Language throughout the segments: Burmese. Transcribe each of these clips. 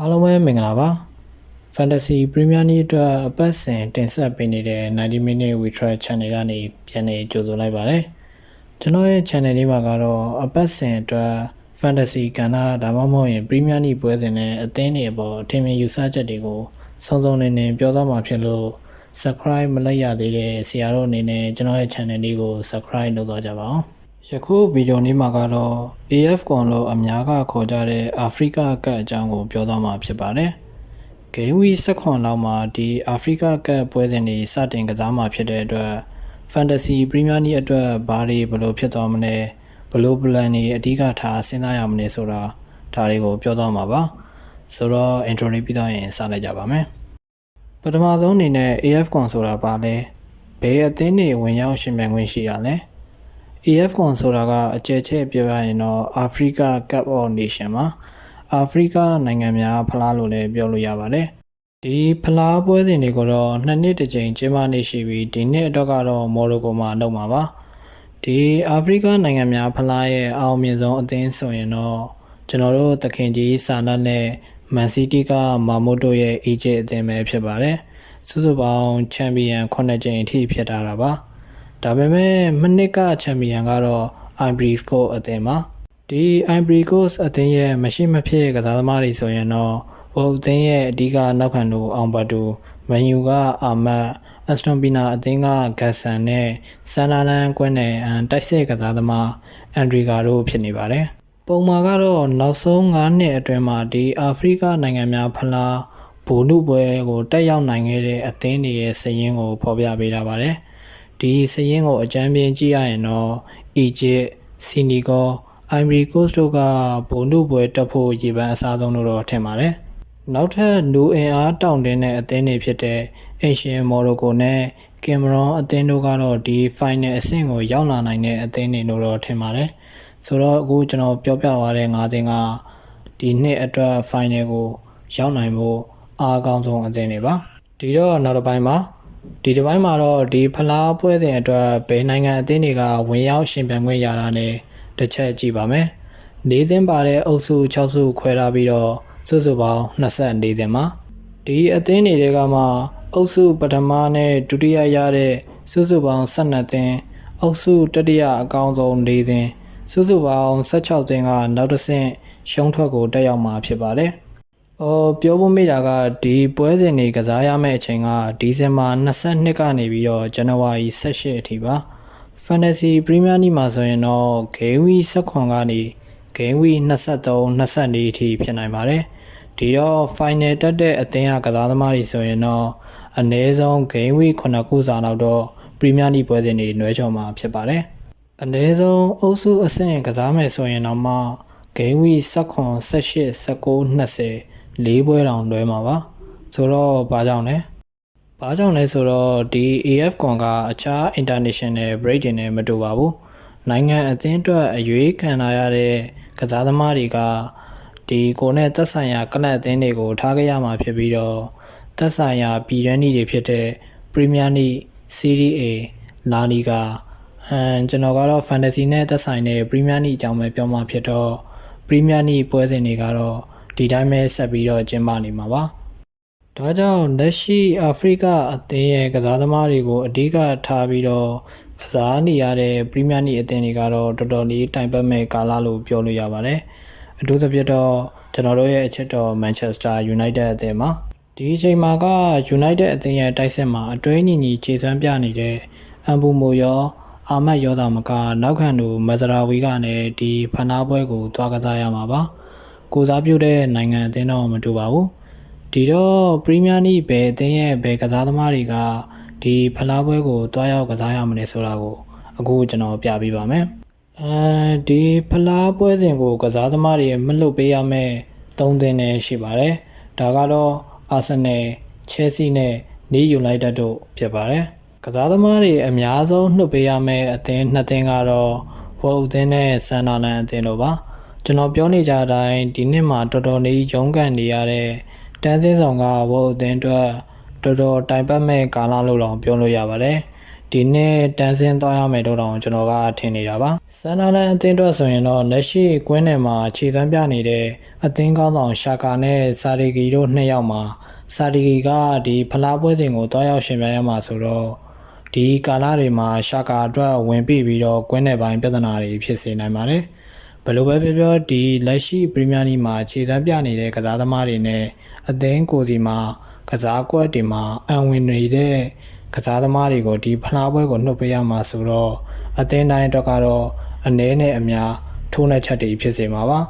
အားလုံးပဲမင်္ဂလာပါ Fantasy Premier League အတွက်အပတ်စဉ်တင်ဆက်ပေးနေတဲ့90 minute withdrawal channel ကနေပြန်နေကြိုဆိုလိုက်ပါတယ်ကျွန်တော်ရဲ့ channel လေးမှာကတော့အပတ်စဉ်အတွက် Fantasy ကဏ္ဍဒါမှမဟုတ်ရင် Premier League ပွဲစဉ်နဲ့အသင်းတွေအပေါ်အထင်မြင်ယူဆချက်တွေကိုစုံစုံလင်လင်ပြောသွားမှာဖြစ်လို့ subscribe မလုပ်ရသေးတဲ့ဆရာတို့အနေနဲ့ကျွန်တော်ရဲ့ channel လေးကို subscribe လုပ်သွားကြပါအောင် ယခုဗီဒီယိုนี้မှာတော့ AFCON လို့အများကခေါ်ကြတဲ့အာဖရိကကပ်အကြောင်းကိုပြောသွားမှာဖြစ်ပါတယ်။ Game Week 16လောက်မှာဒီအာဖရိကကပ်ပွဲစဉ်တွေစတင်ကစားမှာဖြစ်တဲ့အတွက် Fantasy Premier League အတွက်ဘာတွေဘယ်လိုဖြစ်သွားမလဲဘယ်လို plan တွေအဓိကထားစဉ်းစားရမလဲဆိုတာဒါတွေကိုပြောသွားမှာပါ။ဆိုတော့ intro လေးပြီးတော့ရင်စလိုက်ကြပါမယ်။ပထမဆုံးအနေနဲ့ AFCON ဆိုတာဘာလဲ။ဘယ်အသင်းတွေဝင်ရောက်ရှင်ပြိုင်ခွင့်ရှိရလဲ။ AFCON ဆိုတာကအကျယ်ချဲ့ပြောရရင်တော့ Africa Cup of Nation မှာအာဖရိကနိုင်ငံများဖလားလို့လည်းပြောလို့ရပါတယ်။ဒီဖလားပွဲစဉ်တွေကိုတော့နှစ်နှစ်တစ်ကြိမ်ကျင်းပနေရှိပြီးဒီနှစ်အတွက်ကတော့မော်ရိုကိုမှာလုပ်မှာပါ။ဒီအာဖရိကနိုင်ငံများဖလားရဲ့အအောင်မြင်ဆုံးအသင်းဆိုရင်တော့ကျွန်တော်တို့တခင်ကြီးစာနတ်နဲ့မန်စီးတီးကမာမိုတိုရဲ့ Egypt အသင်းပဲဖြစ်ပါတယ်။စုစုပေါင်းချန်ပီယံ9ကြိမ်အထိဖြစ်တာတာပါ။ ဒါပေမဲ့မနစ်ကချန်ပီယံကတော့ Ivory Coast အသင်းပါဒီ Ivory Coast အသင်းရဲ့မရှိမဖြစ်ကစားသမားတွေဆိုရင်တော့ဟိုအသင်းရဲ့အဓိကနောက်ခံတို့အောင်ဘတ်တူမန်ယူကအာမတ်အက်စတွန်ပီနာအသင်းကဂတ်ဆန်နဲ့ဆန်လာလန်ကွင်းနဲ့တိုက်စစ်ကစားသမားအန်ဒရီဂါတို့ဖြစ်နေပါတယ်ပုံမှာကတော့နောက်ဆုံး9နှစ်အတွင်းမှာဒီအာဖရိကနိုင်ငံများဖလားဘူနုပွဲကိုတက်ရောက်နိုင်ခဲ့တဲ့အသင်းတွေရဲ့စည်ရင်းကိုဖော်ပြပေးထားပါတယ်။ ဒီစည်ရင်းကိုအကြမ်းပြင်းကြည့်ရရင်တော့ Egypt, Senegal, Ivory Coast တို့ကဘုံတို့ပွဲတက်ဖို့ရည်ပန်းအစားဆုံးလို့တော့ထင်ပါတယ်။နောက်ထပ်လူအင်အားတောင့်တင်းတဲ့အသင်းတွေဖြစ်တဲ့ Asian Morocco နဲ့ Cameroon အသင်းတို့ကတော့ဒီ final အဆင့်ကိုရောက်လာနိုင်တဲ့အသင်းတွေလို့တော့ထင်ပါတယ်။ဆိုတော့အခုကျွန်တော်ပြောပြသွားတဲ့၅သင်းကဒီနှစ်အတွက် final ကိုရောက်နိုင်ဖို့အားအကောင်းဆုံးအသင်းတွေပါ။ဒီတော့နောက်တစ်ပိုင်းမှာ ဒီတစ်ပိုင်းမှာတော့ဒီဖလားပွဲစဉ်အတွက်ဘယ်နိုင်ငံအသင်းတွေကဝင်ရောက်ရှင်ပြိုင်ခွင့်ရတာနဲ့တစ်ချက်ကြည့်ပါမယ်။၄သင်းပါတဲ့အုပ်စု6စုခွဲထားပြီးတော့စုစုပေါင်း24သင်းမှာဒီအသင်းတွေကမှအုပ်စုပထမနဲ့ဒုတိယရတဲ့စုစုပေါင်း12သင်းအုပ်စုတတိယအကောင်းဆုံး၄သင်းစုစုပေါင်း16သင်းကနောက်တစ်ဆင့်ရှုံးထွက်ကိုတက်ရောက်မှာဖြစ်ပါတယ်။ အော်ပြောဖို့မိတာကဒီပွဲစဉ်တွေကစားရမယ့်အချိန်ကဒီဇင်ဘာ22ကနေပြီးတော့ဇန်နဝါရီ18အထိပါ Fantasy Premier League မှာဆိုရင်တော့ Game Week 16ကနေ Game Week 23 24အထိဖြစ်နိုင်ပါတယ်ဒီတော့ Final တက်တဲ့အသင်းကကစားသမားတွေဆိုရင်တော့အနည်းဆုံး Game Week 9ခုစာလောက်တော့ Premier League ပွဲစဉ်တွေနွှဲချော်မှာဖြစ်ပါတယ်အနည်းဆုံးအုပ်စုအဆင့်ကစားမယ်ဆိုရင်တော့မှ Game Week 19 18 19 20 ၄ပွဲတောင်လွဲမှာပါဆိုတော့ဘာကြောင့်လဲဘာကြောင့်လဲဆိုတော့ဒီ AFCON ကအခြား international break တွေနဲ့မတူပါဘူးနိုင်ငံအသင်းအတွက်အရွေးခံရရတဲ့ကစားသမားတွေကဒီကိုနဲ့သက်ဆိုင်ရာကလပ်အသင်းတွေကိုထားခဲ့ရမှာဖြစ်ပြီးတော့သက်ဆိုင်ရာပြည်တွင်းနေတွေဖြစ်တဲ့ Premier League, Serie A, La Liga အမ်ကျွန်တော်ကတော့ Fantasy နဲ့သက်ဆိုင်တဲ့ Premier League အကြောင်းပဲပြောမှာဖြစ်တော့ Premier League ပွဲစဉ်တွေကတော့ ဒီတိုင်းပဲဆက်ပြီးတော့ကျင်းပနေမှာပါ။ဒါကြောင့်လက်ရှိအာဖရိကအသင်းရဲ့ကစားသမားတွေကိုအဓိကထားပြီးတော့ကစားနေရတဲ့ပရီးမီးယားလိအသင်းတွေကတော့တော်တော်လေးတိုင်ပတ်မဲ့ကာလလို့ပြောလို့ရပါတယ်။အထူးသဖြင့်တော့ကျွန်တော်တို့ရဲ့အချက်တော် Manchester United အသင်းမှာဒီအချိန်မှာက United အသင်းရဲ့တိုက်စစ်မှာအတွဲညီညီခြေစွမ်းပြနေတဲ့အမ်ဘူမိုရောအာမတ်ရောတာမကနောက်ခံသူမဇရာဝီကလည်းဒီဖနာပွဲကိုသွားကစားရမှာပါ။ ကိုစားပြုတဲ့နိုင်ငံအသင်းတော့မတူပါဘူးဒီတော့ပရီးမီးယားလိဘယ်အသင်းရဲ့ဘယ်ကစားသမားတွေကဒီဖလားပွဲကိုတွားရောက်ကစားရမလဲဆိုတာကိုအခုကျွန်တော်ပြပေးပါမယ်အဲဒီဖလားပွဲစဉ်ကို ကစားသမားတွေမလွတ်ပေးရမယ့်၃သင်းနဲ့ရှိပါတယ်ဒါကတော့အာဆင်နယ်ချဲဆီနဲ့နီးယူနိုက်တက်တို့ဖြစ်ပါတယ်ကစားသမားတွေအများဆုံးနှုတ်ပေးရမယ့်အသင်းနှစ်သင်းကတော့ဝေါ်အသင်းနဲ့ဆန်နာလန်အသင်းတို့ပါ ကျွန်တော်ပြောနေကြတဲ့အတိုင်းဒီနှစ်မှာတော်တော်လေးရုန်းကန်နေရတဲ့တန်းစင်းဆောင်ကဝုတ်အသင်းအတွက်တော်တော်တိုင်ပတ်မဲ့ကာလလို့တော့ပြောလို့ရပါတယ်ဒီနေ့တန်းစင်းသွားရမယ်တော့တောင်ကျွန်တော်ကထင်နေတာပါဆန်နာလန်အသင်းအတွက်ဆိုရင်တော့လက်ရှိကွင်းနယ်မှာခြေစမ်းပြနေတဲ့အသင်းကောင်းဆောင်ရှာကာနဲ့စာရီဂီတို့နှစ်ယောက်မှာစာရီဂီကဒီဖလားပွဲစဉ်ကိုတွားရောက်ရှင်ပြိုင်ရမှာဆိုတော့ဒီကာလတွေမှာရှာကာအတွက်ဝင်ပြီးပြီးတော့ကွင်းနယ်ပိုင်းပြဿနာတွေဖြစ်စေနိုင်ပါတယ် ဘယ်လိုပဲပြောပြောဒီလက်ရှိပရီးမီးယားလိမှာခြေစမ်းပြနေတဲ့ကစားသမားတွေနဲ့အသင်းကိုစီမှာကစားကွက်တွေမှာအံဝင်နေတဲ့ကစားသမားတွေကိုဒီဖလားပွဲကိုနှုတ်ပေးရမှာဆိုတော့အသင်းတိုင်းအတွက်ကတော့အနည်းနဲ့အများထိုးနှက်ချက်တွေဖြစ်စေမှာပါ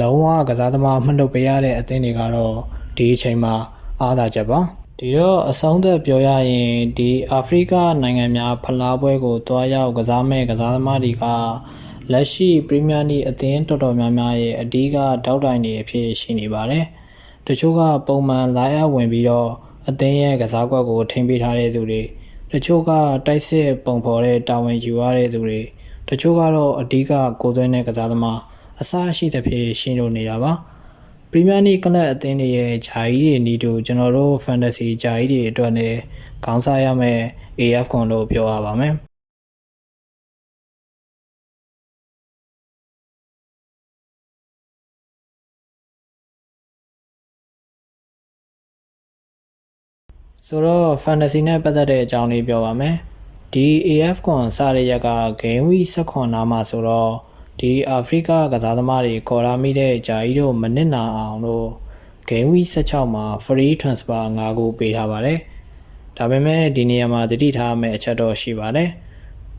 လုံးဝကစားသမားမနှုတ်ပေးရတဲ့အသင်းတွေကတော့ဒီအချိန်မှာအားသာချက်ပါဒီတော့အဆုံးသက်ပြောရရင်ဒီအာဖရိကနိုင်ငံများဖလားပွဲကိုတွားရောက်ကစားမဲ့ကစားသမားတွေက လက်ရှိပရီးမီးယားလိအသင်းတော်တော်များများရဲ့အဓိကတောက်တိုင်တွေအဖြစ်ရှိနေပါတယ်တချို့ကပုံမှန်လာရောက်ဝင်ပြီးတော့အသင်းရဲ့ကစားကွက်ကိုထိန်းပေးထားတဲ့သူတွေတချို့ကတိုက်စစ်ပုံဖော်တဲ့တာဝန်ယူရတဲ့သူတွေတချို့ကတော့အဓိကကိုယ်သွင်းတဲ့ကစားသမားအစားရှိသဖြင့်ရှင်းလို့နေတာပါပရီးမီးယားလိကလပ်အသင်းတွေရဲ့ဂျာကြီးတွေနီးတူကျွန်တော်တို့ဖန်တစီဂျာကြီးတွေအတွက်လည်းခေါင်းစားရမယ့် AF ကွန်လို့ပြောရပါမယ် ဆိုတော့ fantasy နဲ့ပတ်သက်တဲ့အကြောင်းလေးပြောပါမယ်ဒီ AF ကွန်စရရက်က game week 16နားမှာဆိုတော့ဒီအာဖရိကကစားသမားတွေခေါ်ရမိတဲ့ဂျာကြီးတို့မနစ်နာအောင်လို့ game week 16မှာ free transfer 5ခုပေးထားပါတယ်ဒါပေမဲ့ဒီနေရာမှာတတိထားမယ့်အချက်တော့ရှိပါတယ်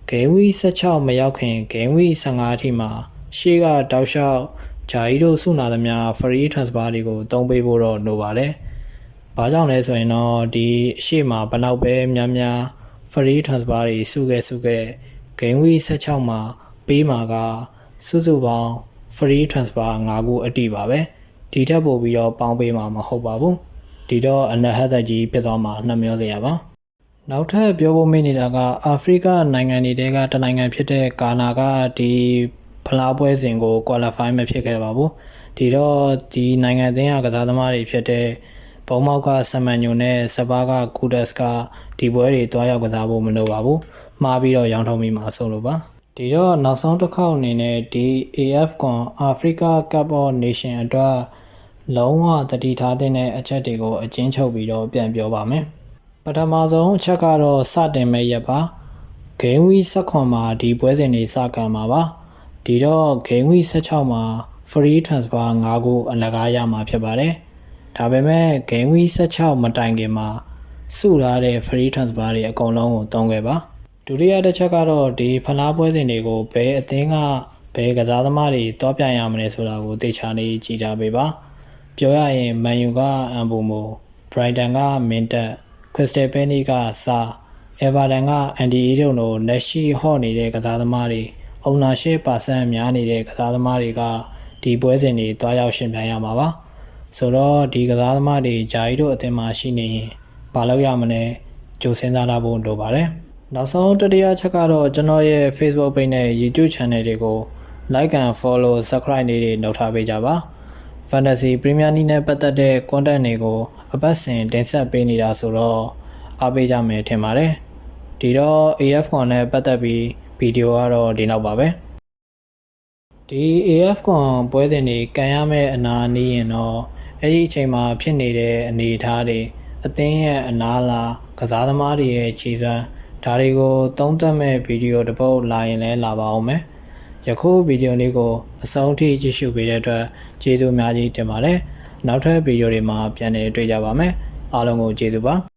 game week 16မရောက်ခင် game week 15အထိမှာရှေ့ကတောက်လျှောက်ဂျာကြီးတို့စုနာသမျှ free transfer တွေကိုတုံးပေးဖို့တော့လိုပါတယ်။ ဘာကြောင့်လဲဆိုရင်တော့ဒီအရှိမဘလောက်ပဲများများ free transfer တွေစုခဲ့စုခဲ့ game week 16မှာပေးမှာကစုစုပေါင်း free transfer 5ခုအတိပါပဲ။ဒီထက်ပိုပြီးတော့ပေါင်းပေးမှာမဟုတ်ပါဘူး။ဒီတော့အနဟတ်သက်ကြီးဖြစ်သွားမှာနှမျောစရာပါ။နောက်ထပ်ပြောဖို့မေ့နေတာကအာဖရိကနိုင်ငံတွေတဲကတနိုင်ငံဖြစ်တဲ့ကာနာကဒီဖလားပွဲစဉ်ကို qualify မဖြစ်ခဲ့ပါဘူးဒီတော့ဒီနိုင်ငံအသင်းကကစားသမားတွေဖြစ်တဲ့ ဘုံမောက်ကဆမန်ညိုနဲ့စပါးကကူဒက်စ်ကဒီပွဲတွေတွားရောက်ကစားဖို့မလိုပါဘူးမှားပြီးတော့ရောင်းထုတ်မိမှာဆုံးလို့ပါဒီတော့နောက်ဆုံးတစ်ခေါက်အနေနဲ့ဒီ AF ကွန် Africa Cup of Nation အတွက်လုံးဝတတိထားတဲ့အချက်တွေကိုအချင်းချုပ်ပြီးတော့ပြန်ပြောပါမယ်ပထမဆုံးအချက်ကတော့စတင်မဲ့ရက်ပါ Game Week 16မှာဒီပွဲစဉ်တွေစကန်မှာပါဒီတော့ Game Week 16မှာ free transfer 5ခုအလကားရမှာဖြစ်ပါတယ် ဒါပေမဲ့ Game Week 16မတိုင်ခင်မှာစုထားတဲ့ free transfer တွေအကုန်လုံးကိုတုံးခဲ့ပါဒုတိယတစ်ချက်ကတော့ဒီဖလားပွဲစဉ်တွေကိုဘယ်အသင်းကဘယ်ကစားသမားတွေတောပြိုင်ရမလဲဆိုတာကိုသိချာလေးကြည့်ထားပေးပါပြောရရင်မန်ယူကအမ်ဘူမိုဘရိုက်တန်ကမင်တက်ခရစ္စတယ်ပယ်နီကစာအေဗာတန်ကအန်ဒီအီတို့လိုလက်ရှိဟော့နေတဲ့ကစားသမားတွေ ownership percent များနေတဲ့ကစားသမားတွေကဒီပွဲစဉ်တွေတွားရောက်ရှင်ပြိုင်ရမှာပါ ဆိုတော့ဒီကစားသမားတွေဂျာကြီးတို့အသင်းမှာရှိနေရင်ဘာလုပ်ရမလဲကြိုစဉ်းစားလာဖို့လိုပါတယ်နောက်ဆုံးတတိယချက်ကတော့ကျွန်တော်ရဲ့ Facebook page နဲ့ YouTube channel တွေကို like and follow subscribe နေတွေနှုတ်ထားပေးကြပါ Fantasy Premier League နဲ့ပတ်သက်တဲ့ content တွေကိုအပတ်စဉ်တင်ဆက်ပေးနေတာဆိုတော့အားပေးကြမယ်ထင်ပါတယ်ဒီတော့ AF1 နဲ့ပတ်သက်ပြီးဗီဒီယိုကတော့ဒီနောက်ပါပဲဒီ AF ကွန်ပွဲစဉ်တွေကန်ရမယ့်အနာနေရင်တော့ အဲ့ဒီအချိန်မှာဖြစ်နေတဲ့အနေအထားတွေအသင်းရဲ့အနာလာကစားသမားတွေရဲ့ခြေစွမ်းဒါတွေကိုသုံးသပ်မဲ့ဗီဒီယိုတစ်ပုဒ်လာရင်လည်းလာပါအောင်မယ်ယခုဗီဒီယိုလေးကိုအဆုံးထိကြည့်ရှုပေးတဲ့အတွက်ကျေးဇူးအများကြီးတင်ပါတယ်နောက်ထပ်ဗီဒီယိုတွေမှာပြန်လည်တွေ့ကြပါမယ်အားလုံးကိုကျေးဇူးပါ